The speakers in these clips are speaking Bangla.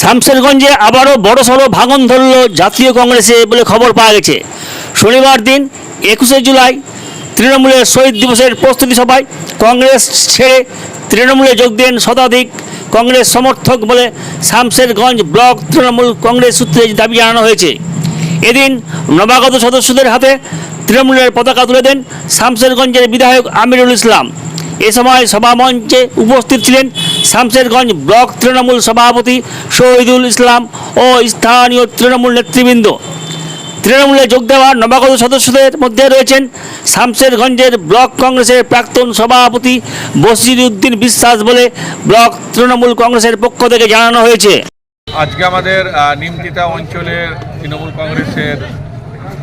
শামসেরগঞ্জে আবারও বড়সড় ভাঙন ধরল জাতীয় কংগ্রেসে বলে খবর পাওয়া গেছে। শনিবার দিন একুশে জুলাই তৃণমূলের শহীদ দিবসের প্রস্তুতি সভায় কংগ্রেস ছেড়ে তৃণমূলে যোগ দেন শতাধিক কংগ্রেস সমর্থক বলে শামসেরগঞ্জ ব্লক তৃণমূল কংগ্রেস সূত্রে দাবি জানানো হয়েছে। এদিন নবাগত সদস্যদের হাতে তৃণমূলের পতাকা তুলে দেন শামসেরগঞ্জের বিধায়ক আমিরুল ইসলাম। এ সময় সভামঞ্চে উপস্থিত ছিলেন শামসেরগঞ্জ ব্লক তৃণমূল সভাপতি শহীদুল ইসলাম ও স্থানীয় তৃণমূল নেতৃবৃন্দ। তৃণমূলে যোগ দেওয়া নবাগত সদস্যদের মধ্যে রয়েছেন শামসেরগঞ্জের ব্লক কংগ্রেসের প্রাক্তন সভাপতি বসির উদ্দিন বিশ্বাস বলে ব্লক তৃণমূল কংগ্রেসের পক্ষ থেকে জানানো হয়েছে। আজকে আমাদের নিমতিতা অঞ্চলের তৃণমূল কংগ্রেসের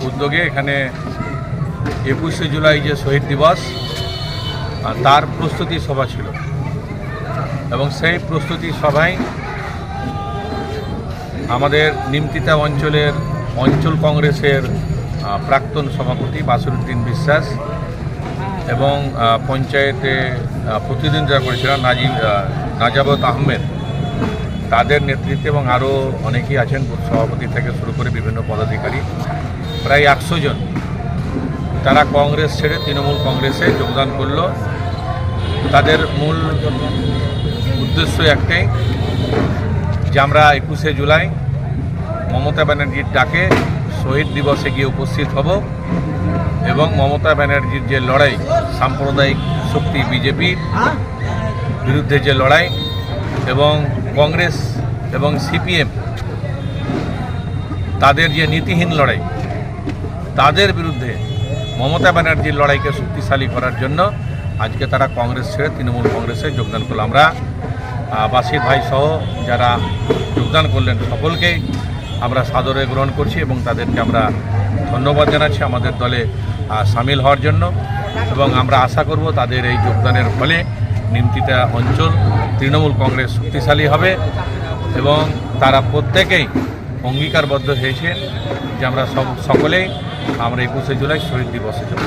উদ্যোগে এখানে একুশে জুলাই যে শহীদ দিবস তার প্রস্তুতি সভা ছিল। এবং সেই প্রস্তুতি সভায় আমাদের নিমতিতা অঞ্চলের অঞ্চল কংগ্রেসের প্রাক্তন সভাপতি বাসরুদ্দিন বিশ্বাস এবং পঞ্চায়েতে আহ, প্রতিদ্বন্দ্বিতা করেছিলেন নাজিব নাজাবত আহমেদ তাদের নেতৃত্বে এবং আরও অনেকেই আছেন সভাপতি থেকে শুরু করে বিভিন্ন পদাধিকারী প্রায় একশো জন। তারা কংগ্রেস ছেড়ে তৃণমূল কংগ্রেসে যোগদান করল। তাদের মূল উদ্দেশ্য একটাই যে আমরা একুশে জুলাই মমতা ব্যানার্জির ডাকে শহীদ দিবসে গিয়ে উপস্থিত হব এবং মমতা ব্যানার্জির যে লড়াই, সাম্প্রদায়িক শক্তি বিজেপির বিরুদ্ধে যে লড়াই এবং কংগ্রেস এবং সিপিএম, তাদের যে নীতিহীন লড়াই, তাদের বিরুদ্ধে মমতা ব্যানার্জির লড়াইকে শক্তিশালী করার জন্য আজকে তারা কংগ্রেস ছেড়ে তৃণমূল কংগ্রেসে যোগদান করল। আমরা বাসির ভাই সহ যারা যোগদান করলেন সকলকেই আমরা সাদরে গ্রহণ করছি এবং তাদেরকে আমরা ধন্যবাদ জানাচ্ছি আমাদের দলে সামিল হওয়ার জন্য। এবং আমরা আশা করব তাদের এই যোগদানের ফলে নিমতিতা অঞ্চল তৃণমূল কংগ্রেস শক্তিশালী হবে এবং তারা প্রত্যেকেই অঙ্গীকারবদ্ধ হয়েছেন যে আমরা সব সকলেই আমরা একুশে জুলাই শহীদ দিবসে যাব।